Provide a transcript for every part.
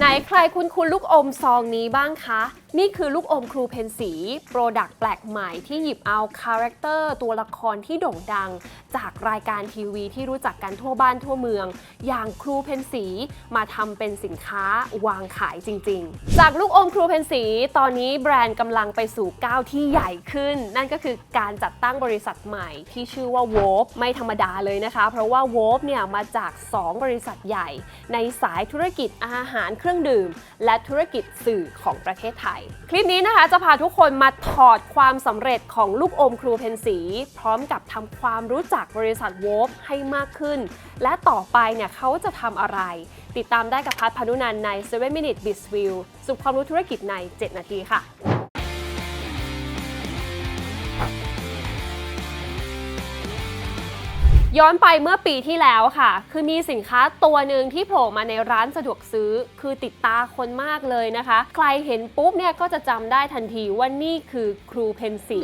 ไหนใครคุ้นคุณลูกอมซองนี้บ้างคะนี่คือลูกอมครูเพนสี โปรดักต์แปลกใหม่ที่หยิบเอาคาแรคเตอร์ตัวละครที่โด่งดัง จากรายการทีวีที่รู้จักกันทั่วบ้านทั่วเมือง อย่างครูเพนสีมาทำเป็นสินค้าวางขายจริง ๆ จากลูกอมครูเพนสี ตอนนี้แบรนด์กำลังไปสู่ก้าวที่ใหญ่ขึ้น นั่นก็คือการจัดตั้งบริษัทใหม่ที่ชื่อว่า w o ไม่ธรรมดาเลยนะคะ เพราะว่า w o เนี่ยมาจาก 2 บริษัทใหญ่ ในสายธุรกิจอาหารเครื่องดื่ม และธุรกิจสื่อของประเทศไทยคลิปนี้นะคะจะพาทุกคนมาถอดความสำเร็จของลูกอมครูเพนสี พร้อมกับทำความรู้จักบริษัทเวฟให้มากขึ้น และต่อไปเนี่ยเขาจะทำอะไร ติดตามได้กับพัฒพานุนันใน 7 Minute Biz View สุขความรู้ธุรกิจใน 7 นาทีค่ะ ย้อนไปเมื่อปีที่แล้วค่ะ คือมีสินค้าตัวหนึ่งที่โผล่มาในร้านสะดวกซื้อ คือติดตาคนมากเลยนะคะ ใครเห็นปุ๊บเนี่ยก็จะจำได้ทันทีว่านี่คือครูเพนสี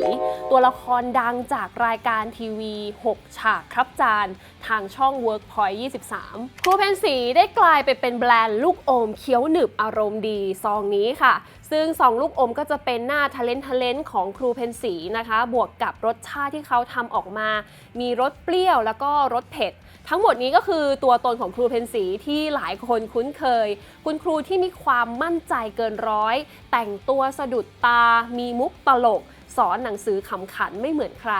ตัวละครดังจากรายการทีวี 6 ฉากครับจาน ทางช่อง Workpoint 23 ครูเพนสีได้กลายไปเป็นแบรนด์ลูกอมเคี้ยวหนึบอารมณ์ดีซองนี้ค่ะซึ่งซองลูกอมก็จะเป็นหน้าทะเลนทะเลนของครูเพนสีนะคะ บวกกับรสชาติที่เขาทำออกมา มีรสเปรี้ยวแล้วก็รสเผ็ด ทั้งหมดนี้ก็คือตัวตนของครูเพนสีที่หลายคนคุ้นเคย คุณครูที่มีความมั่นใจเกินร้อย แต่งตัวสะดุดตา มีมุกตลก สอนหนังสือขำขันไม่เหมือนใคร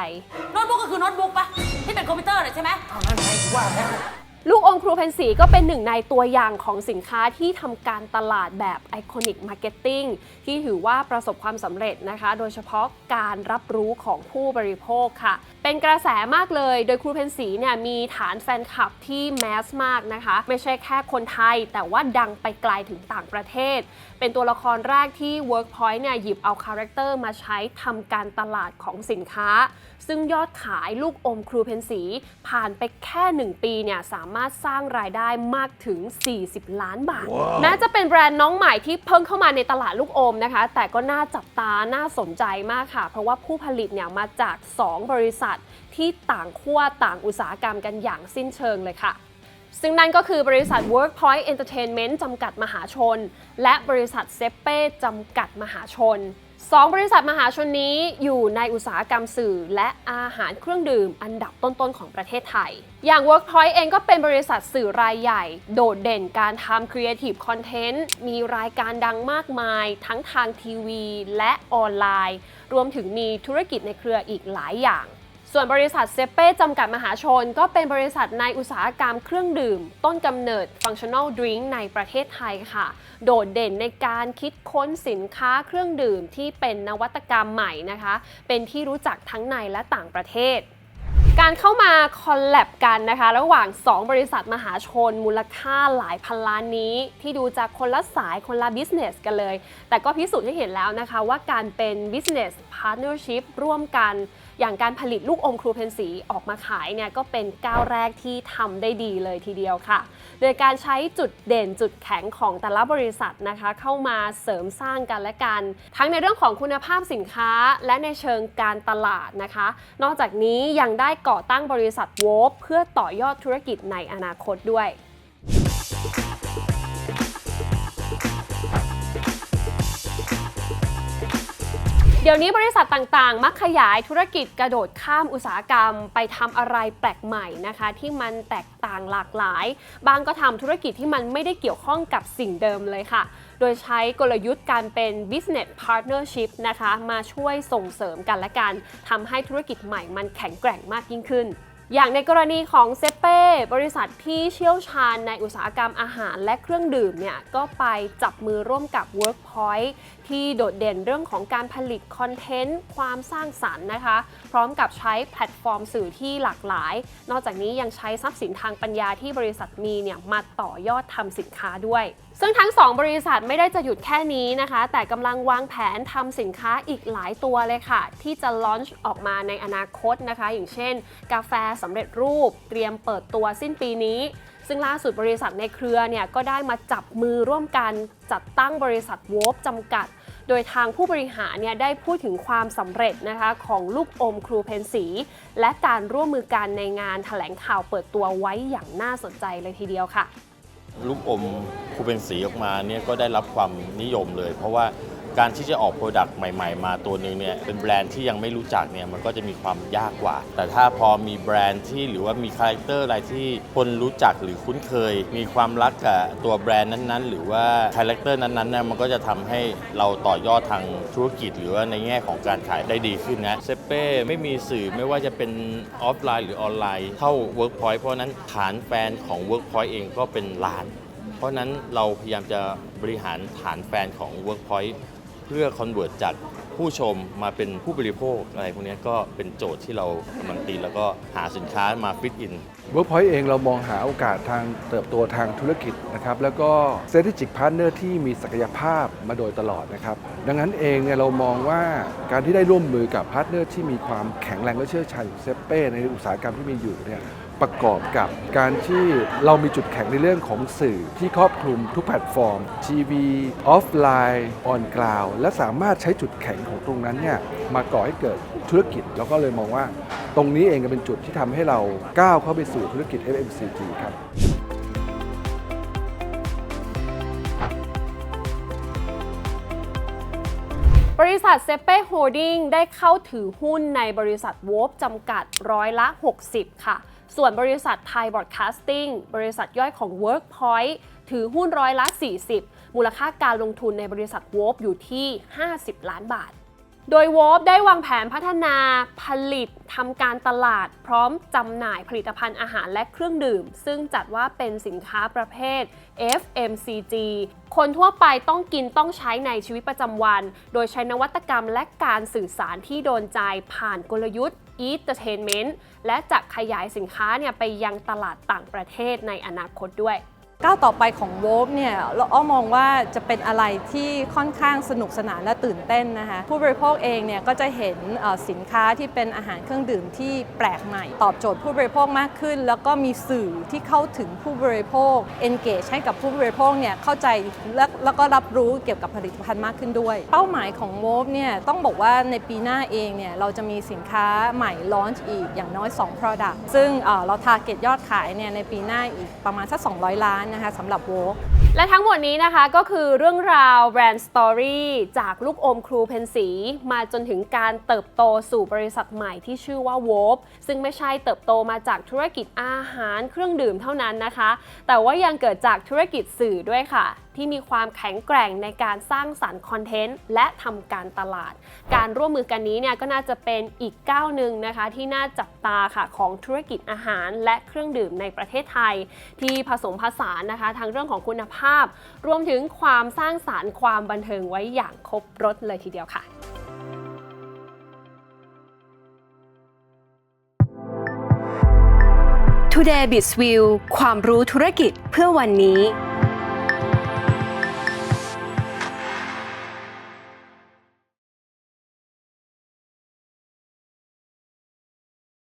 โน้ตบุ๊กก็คือโน้ตบุ๊กปะที่เป็นคอมพิวเตอร์น่ะใช่ไหม เอานั่นไงกูว่าแล้ว ลูกอมครูเพนสีก็เป็นหนึ่งในตัวอย่างของสินค้าที่ทำการตลาดแบบไอคอนิกมาร์เก็ตติ้งที่ถือว่าประสบความสำเร็จนะคะ โดยเฉพาะการรับรู้ของผู้บริโภคค่ะ เป็นกระแสมากเลย โดยครูเพนสีเนี่ยมีฐานแฟนคลับที่แมสมากนะคะ ไม่ใช่แค่คนไทย แต่ว่าดังไปไกลถึงต่างประเทศ เป็นตัวละครแรกที่ Workpoint เนี่ยหยิบเอาคาแรคเตอร์มาใช้ทำการตลาดของสินค้า ซึ่งยอดขายลูกอมครูเพนสีผ่านไปแค่ 1 ปีเนี่ยสามารถสร้างรายได้มากถึง 40 ล้านบาทแม้จะเป็นแบรนด์น้องใหม่ที่เพิ่งเข้ามาในตลาดลูกอมนะคะ แต่ก็น่าจับตา น่าสนใจมากค่ะ เพราะว่าผู้ผลิตเนี่ยมาจาก 2 บริษัทที่ต่างขั้วต่างอุตสาหกรรมกันอย่างสิ้นเชิงเลยค่ะซึ่งนั่นก็คือบริษัท Workpoint Entertainment จำกัดมหาชน และบริษัทเซเป้จำกัดมหาชน สองบริษัทมหาชนนี้อยู่ในอุตสาหกรรมสื่อ และอาหารเครื่องดื่มอันดับต้นๆของประเทศไทย อย่าง Workpoint เองก็เป็นบริษัทสื่อรายใหญ่ โดดเด่นการทำ Creative Content มีรายการดังมากมาย ทั้งทางทีวี และออนไลน์ รวมถึงมีธุรกิจในเครืออีกหลายอย่าง ส่วนบริษัทเซเป้จำกัดมหาชน ก็เป็นบริษัทในอุตสาหกรรมเครื่องดื่ม ต้นกำเนิด Functional Drink ในประเทศไทยค่ะ โดดเด่นในการคิดค้นสินค้าเครื่องดื่มที่เป็นนวัตกรรมใหม่นะคะ เป็นที่รู้จักทั้งในและต่างประเทศการเข้ามาคอลแลบกันนะคะ ระหว่าง 2 บริษัทมหาชน มูลค่าหลายพันล้านนี้ ที่ดูจากคนละสายคนละบิสเนสกันเลย แต่ก็พิสูจน์ให้เห็นแล้วนะคะว่าการเป็น business partnership ร่วมกัน อย่างการผลิตลูกอมครูเพนสีออกมาขายเนี่ยก็เป็นก้าวแรกที่ทำได้ดีเลยทีเดียวค่ะ โดยการใช้จุดเด่นจุดแข็งของแต่ละบริษัทนะคะ เข้ามาเสริมสร้างกันและกัน ทั้งในเรื่องของคุณภาพสินค้าและในเชิงการตลาดนะคะ นอกจากนี้ยังได้ก่อตั้งบริษัทโวบเพื่อต่อยอดธุรกิจในอนาคตด้วย เดี๋ยวนี้บริษัทต่างๆ มักขยายธุรกิจกระโดดข้ามอุตสาหกรรม ไปทำอะไรแปลกใหม่นะคะ ที่มันแตกต่างหลากหลาย บางก็ทำธุรกิจที่มันไม่ได้เกี่ยวข้องกับสิ่งเดิมเลยค่ะ โดยใช้กลยุทธ์การเป็น business partnership นะคะ มาช่วยส่งเสริมกันและกันทำให้ธุรกิจใหม่มันแข็งแกร่งมากยิ่งขึ้น อย่างในกรณีของเซเป้บริษัทที่เชี่ยวชาญในอุตสาหกรรมอาหารและเครื่องดื่มเนี่ยก็ไปจับมือร่วมกับ Workpoint ที่โดดเด่นเรื่องของการผลิตคอนเทนต์ความสร้างสรรค์นะคะ ร้อมกับใช้แพลตฟอร์มสื่อที่หลากหลาย นอกจากนี้ยังใช้ทรัพย์สินทางปัญญาที่บริษัทมีเนี่ยมาต่อยอดทำสินค้าด้วย ซึ่งทั้ง 2 บริษัทไม่ได้จะหยุดแค่นี้นะคะ แต่กำลังวางแผนทำสินค้าอีกหลายตัวเลยค่ะ ที่จะลอนช์ออกมาในอนาคตนะคะ อย่างเช่น กาแฟสำเร็จรูป เตรียมเปิดตัวสิ้นปีนี้ซึ่งล่าสุดบริษัทในเครือเนี่ยก็ได้มาจับมือร่วมกันจัดตั้งบริษัทโวบจำกัด โดยทางผู้บริหารเนี่ยได้พูดถึงความสำเร็จนะคะของลูกอมครูเพนสี และการร่วมมือกันในงานแถลงข่าวเปิดตัวไว้อย่างน่าสนใจเลยทีเดียวค่ะ ลูกอมครูเพนสีออกมาเนี่ยก็ได้รับความนิยมเลย เพราะว่า การที่จะออกโปรดักต์ใหม่ ๆ มาตัวหนึ่งเนี่ยเป็นแบรนด์ที่ยังไม่รู้จักเนี่ยมันก็จะมีความยากกว่า แต่ถ้าพอมีแบรนด์ที่หรือว่ามีคาแรคเตอร์อะไรที่คนรู้จักหรือคุ้นเคย มีความรักกับตัวแบรนด์นั้นๆ หรือว่าคาแรคเตอร์นั้นๆเนี่ยมันก็จะทำให้เราต่อยอดทางธุรกิจ หรือว่าในแง่ของการขายได้ดีขึ้นนะเซเป้ไม่มีสื่อไม่ว่าจะเป็นออฟไลน์หรือออนไลน์เท่า Workpoint เพราะนั้นฐานแฟนของ Workpoint เองก็เป็นล้าน เพราะฉะนั้นเราพยายามจะบริหารฐานแฟนของ Workpoint เพื่อคอนเวิร์ตจากผู้ชมมาเป็นผู้บริโภคอะไรพวกนี้ก็เป็นโจทย์ที่เรากำลังตีแล้วก็หาสินค้ามาฟิตอิน Workpoint เองเรามองหาโอกาสทางเติบโตทางธุรกิจนะครับแล้วก็ strategic partner ที่มีศักยภาพมาโดยตลอดนะครับดังนั้นเองเนี่ยเรามองว่าการที่ได้ร่วมมือกับพาร์ทเนอร์ที่มีความแข็งแรงและเชี่ยวชาญอย่างเซเป้ในอุตสาหกรรมที่มีอยู่เนี่ย ประกอบกับการที่เรามีจุดแข็งในเรื่องของสื่อที่ครอบคลุมทุกแพลตฟอร์ม ทีวี ออฟไลน์ออนกลาวและสามารถใช้จุดแข็งของตรงนั้นเนี่ยมาก่อให้เกิดธุรกิจ แล้วก็เลยมองว่า ตรงนี้เองก็เป็นจุดที่ทำให้เราก้าวเข้าไปสู่ธุรกิจ FMCG ครับบริษัทเซเป้โฮดดิ้งได้เข้าถือหุ้นในบริษัทวอฟจำกัดร้อยละ 60 ค่ะ ส่วนบริษัทไทยบ r อ a แคสติ้งบริษัทย่อยของ Workpoint ถือหุ้นร้อยละ 40 มูลค่าการลงทุนในบริษัทวอฟอยู่ที่ 50 ล้านบาท โดยวอฟได้วางแผนพัฒนาผลิตทำการตลาด พร้อมจำหน่ายผลิตภัณฑ์อาหารและเครื่องดื่ม ซึ่งจัดว่าเป็นสินค้าประเภท FMCG คนทั่วไปต้องกินต้องใช้ในชีวิตประจำวัน โดยใช้นวัตกรรมและการสื่อสารที่โดนใจผ่านกลยุทธ์ Entertainment และจะขยายสินค้าเนี่ยไปยังตลาดต่างประเทศในอนาคตด้วย ก้าวต่อไปของโวฟเนี่ยเราอ้อมองว่าจะเป็นอะไรที่ค่อนข้างสนุกสนานและตื่นเต้นนะคะผู้บริโภคเองเนี่ยก็จะเห็นสินค้าที่เป็นอาหารเครื่องดื่มที่แปลกใหม่ ตอบโจทย์ผู้บริโภคมากขึ้น แล้วก็มีสื่อที่เข้าถึงผู้บริโภค engage ให้กับผู้บริโภคเนี่ยเข้าใจและแล้วก็รับรู้เกี่ยวกับผลิตภัณฑ์มากขึ้นด้วย เป้าหมายของโวฟเนี่ยต้องบอกว่าในปีหน้าเองเนี่ยเราจะมีสินค้าใหม่ launch อีกอย่างน้อย 2 product ซึ่งเอ่อเรา target ยอดขายเนี่ยในปีหน้าอีกประมาณสัก200 ล้านนะคะสำหรับโวกและทั้งหมดนี้นะคะก็คือเรื่องราวแบรนด์สตอรี่จากลูกอมครูเพนสี มาจนถึงการเติบโตสู่บริษัทใหม่ที่ชื่อว่าโว้ซึ่งไม่ใช่เติบโตมาจากธุรกิจอาหารเครื่องดื่มเท่านั้นนะคะ แต่ว่ายังเกิดจากธุรกิจสื่อด้วยค่ะ ที่มีความแข็งแกร่งในการสร้างสรรค์คอนเทนต์และทำการตลาด การร่วมมือกันนี้เนี่ยก็น่าจะเป็นอีกก้าวหนึ่งนะคะที่น่าจับตาค่ะของธุรกิจอาหารและเครื่องดื่มในประเทศไทย ที่ผสมผสานนะคะทั้งเรื่องของคุณภาพ รวมถึงความสร้างสารรค์ความบันเทิงไว้อย่างครบรถเลยทีเดียวค่ะ Today b i z View ความรู้ธุรกิจเพื่อวันนี้